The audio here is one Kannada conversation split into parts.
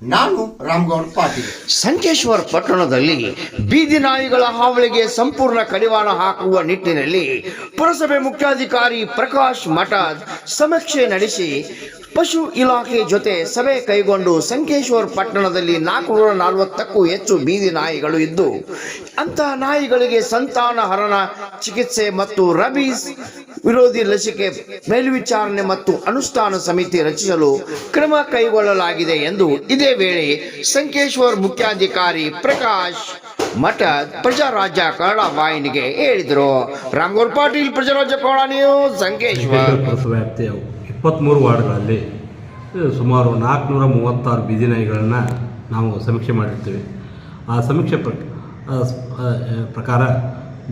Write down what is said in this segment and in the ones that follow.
ನಾನು ರಾಮಗೌಡ ಪಾಟೀಲ್. ಸಂಕೇಶ್ವರ ಪಟ್ಟಣದಲ್ಲಿ ಬೀದಿ ನಾಯಿಗಳ ಹಾವಳಿಗೆ ಸಂಪೂರ್ಣ ಕಡಿವಾಣ ಹಾಕುವ ನಿಟ್ಟಿನಲ್ಲಿ ಪುರಸಭೆ ಮುಖ್ಯಾಧಿಕಾರಿ ಪ್ರಕಾಶ್ ಮಠದ್ ಸಮೀಕ್ಷೆ ನಡೆಸಿ ಪಶು ಇಲಾಖೆ ಜೊತೆ ಸಭೆ ಕೈಗೊಂಡು ಸಂಕೇಶ್ವರ ಪಟ್ಟಣದಲ್ಲಿ ನಾಲ್ಕುನೂರ ನಲವತ್ತಕ್ಕೂ ಹೆಚ್ಚು ಬೀದಿ ನಾಯಿಗಳು ಇದ್ದು, ಅಂತಹ ನಾಯಿಗಳಿಗೆ ಸಂತಾನ ಹರಣ, ಚಿಕಿತ್ಸೆ ಮತ್ತು ರಬೀಸ್ ವಿರೋಧಿ ಲಸಿಕೆ ಮೇಲ್ವಿಚಾರಣೆ ಮತ್ತು ಅನುಷ್ಠಾನ ಸಮಿತಿ ರಚಿಸಲು ಕ್ರಮ ಕೈಗೊಳ್ಳಲಾಗಿದೆ ಎಂದು ಇದೇ ವೇಳೆ ಸಂಕೇಶ್ವರ್ ಮುಖ್ಯಾಧಿಕಾರಿ ಪ್ರಕಾಶ್ ಮಠ ಪ್ರಜಾರಾಜ್ಯ ಕನ್ನಡ ವಾಹಿನಿಗೆ ಹೇಳಿದರು. ರಾಮಗೌಡ್ ಪಾಟೀಲ್, ಪ್ರಜಾರಾಜ್ಯ ಕನ್ನಡ ಸಂಕೇಶ್ವರ್. ವ್ಯಾಪ್ತಿಯ ಇಪ್ಪತ್ತ್ಮೂರು ವಾರ್ಡ್ಗಳಲ್ಲಿ ಸುಮಾರು ನಾಲ್ಕುನೂರ ಮೂವತ್ತಾರು ಬೀದಿ ನಾಯಿಗಳನ್ನು ನಾವು ಸಮೀಕ್ಷೆ ಮಾಡಿರ್ತೀವಿ. ಆ ಸಮೀಕ್ಷೆ ಪ್ರಕಾರ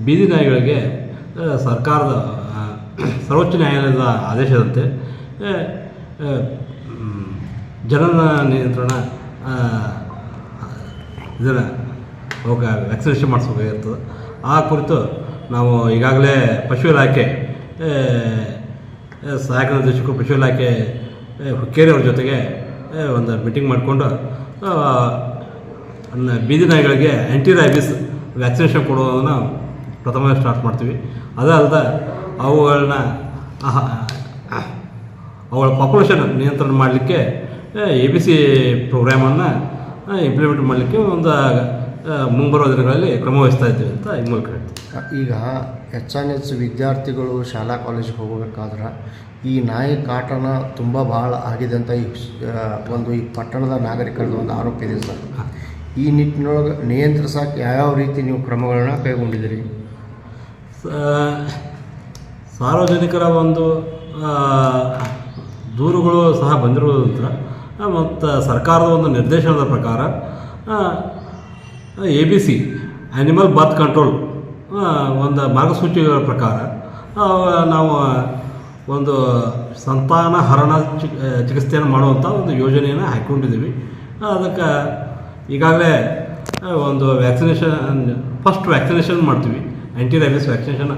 ಬೀದಿ ನಾಯಿಗಳಿಗೆ ಸರ್ಕಾರದ ಸರ್ವೋಚ್ಚ ನ್ಯಾಯಾಲಯದ ಆದೇಶದಂತೆ ಜನನ ನಿಯಂತ್ರಣ ಇದನ್ನು ಅವಾಗ ವ್ಯಾಕ್ಸಿನೇಷನ್ ಮಾಡಿಸ್ಬೇಕಾಗಿರ್ತದೆ. ಆ ಕುರಿತು ನಾವು ಈಗಾಗಲೇ ಪಶು ಇಲಾಖೆ ಸಹಾಯಕ ನಿರ್ದೇಶಕರು ಪಶು ಇಲಾಖೆ ಹುಕ್ಕೇರಿ ಅವ್ರ ಜೊತೆಗೆ ಒಂದು ಮೀಟಿಂಗ್ ಮಾಡಿಕೊಂಡು ಬೀದಿ ನಾಯಿಗಳಿಗೆ ಆ್ಯಂಟಿ ರೈಬಿಸ್ ವ್ಯಾಕ್ಸಿನೇಷನ್ ಕೊಡೋದನ್ನು ಪ್ರಥಮ ಸ್ಟಾರ್ಟ್ ಮಾಡ್ತೀವಿ. ಅದೇ ಅಲ್ಲದೆ ಅವುಗಳನ್ನ ಅವುಗಳ ಪಾಪ್ಯುಲೇಷನ್ ನಿಯಂತ್ರಣ ಮಾಡಲಿಕ್ಕೆ ಎ ಬಿ ಸಿ ಪ್ರೋಗ್ರಾಮನ್ನು ಇಂಪ್ಲಿಮೆಂಟ್ ಮಾಡಲಿಕ್ಕೆ ಒಂದು ಮುಂಬರುವ ದಿನಗಳಲ್ಲಿ ಕ್ರಮ ವಹಿಸ್ತಾ ಇದ್ದೀವಿ ಅಂತ ಈ ಮೂಲಕ ಈಗ ಹೆಚ್ಚಾನೆಚ್ಚು ವಿದ್ಯಾರ್ಥಿಗಳು ಶಾಲಾ ಕಾಲೇಜಿಗೆ ಹೋಗಬೇಕಾದ್ರೆ ಈ ನಾಯಿ ಕಾಟನ ತುಂಬ ಭಾಳ ಆಗಿದೆ ಅಂತ ಈ ಒಂದು ಈ ಪಟ್ಟಣದ ನಾಗರಿಕರದ ಒಂದು ಆರೋಪ ಇದೆ ಸರ್. ಈ ನಿಟ್ಟಿನೊಳಗೆ ನಿಯಂತ್ರಿಸೋಕೆ ಯಾವ್ಯಾವ ರೀತಿ ನೀವು ಕ್ರಮಗಳನ್ನ ಕೈಗೊಂಡಿದ್ದೀರಿ? ಸಾರ್ವಜನಿಕರ ಒಂದು ದೂರುಗಳು ಸಹ ಬಂದಿರುವುದರ ಮತ್ತು ಸರ್ಕಾರದ ಒಂದು ನಿರ್ದೇಶನದ ಪ್ರಕಾರ A B C animal birth control ಒಂದು ಮಾರ್ಗಸೂಚಿಗಳ ಪ್ರಕಾರ ನಾವು ಒಂದು ಸಂತಾನ ಹರಣ ಚಿ ಚಿಕಿತ್ಸೆಯನ್ನು ಮಾಡುವಂಥ ಒಂದು ಯೋಜನೆಯನ್ನು ಹಾಕ್ಕೊಂಡಿದ್ದೀವಿ ಅದಕ್ಕೆ ಈಗಾಗಲೇ ಒಂದು ವ್ಯಾಕ್ಸಿನೇಷನ್, ಫಸ್ಟ್ ವ್ಯಾಕ್ಸಿನೇಷನ್ ಮಾಡ್ತೀವಿ. ಆ್ಯಂಟಿ ರೈಬಿಸ್ ವ್ಯಾಕ್ಸಿನೇಷನ್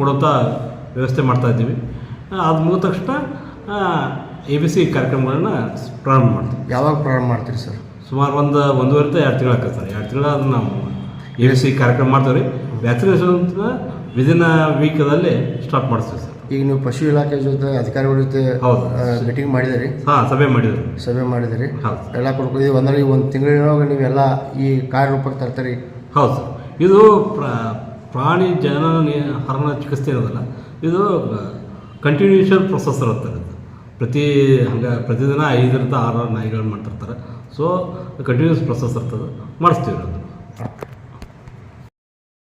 ಕೊಡುವಂಥ ವ್ಯವಸ್ಥೆ ಮಾಡ್ತಾ ಇದ್ದೀವಿ. ಅದು ಮುಗಿದ ತಕ್ಷಣ ಎ ಬಿ ಸಿ ಕಾರ್ಯಕ್ರಮಗಳನ್ನ ಪ್ರಾರಂಭ ಮಾಡ್ತೀವಿ. ಯಾವಾಗ ಪ್ರಾರಂಭ ಮಾಡ್ತೀರಿ ಸರ್? ಸುಮಾರು ಒಂದು ಒಂದೂವರೆ ಎರಡು ತಿಂಗಳು ಆಗ್ತದೆ ಸರ್. ಎರಡು ತಿಂಗಳು ಅದನ್ನ ನಾವು ಎ ಬಿ ಸಿ ಕಾರ್ಯಕ್ರಮ ಮಾಡ್ತೀವಿ ರೀ. ವ್ಯಾಕ್ಸಿನೇಷನ್ ವಿದಿನ್ ವೀಕದಲ್ಲಿ ಸ್ಟಾರ್ಟ್ ಮಾಡ್ತೀವಿ ಸರ್. ಈಗ ನೀವು ಪಶು ಇಲಾಖೆ ಜೊತೆ ಅಧಿಕಾರಿಗಳ ಜೊತೆ ಹೌದು. ಮೀಟಿಂಗ್ ಮಾಡಿದಿರಿ ಹಾಂ ಸಭೆ ಮಾಡಿದ್ರಿ ಸಭೆ ಮಾಡಿದಿರಿ ಹೌದು. ಎಲ್ಲ ಕೊಡ್ಕೊಂಡಿದ್ದೀವಿ ಅಂದ್ರೆ ಈ ಒಂದು ತಿಂಗಳಿನೊಳಗೆ ನೀವೆಲ್ಲ ಈ ಕಾರ್ಯರೂಪಕ್ಕೆ ತರ್ತೀರಿ? ಹೌದು ಸರ್. ಇದು ಪ್ರ ಪ್ರಾಣಿ ಜನನ ಹರಣ ಚಿಕಿತ್ಸೆ ಇರೋದಲ್ಲ ಇದು ಕಂಟಿನ್ಯೂಷನ್ ಪ್ರೊಸೆಸ್ ಇರುತ್ತೆ. ಪ್ರತಿ ಹಂಗೆ ಪ್ರತಿದಿನ ಐದರಿಂದ ಆರು ನಾಯಿಗಳು ಮಾಡ್ತಿರ್ತಾರೆ. ಸೊ ಕಂಟಿನ್ಯೂಸ್ ಪ್ರೊಸೆಸ್ ಇರ್ತದೆ. ಮಾಡಿಸ್ತೀವಿ ಅದನ್ನು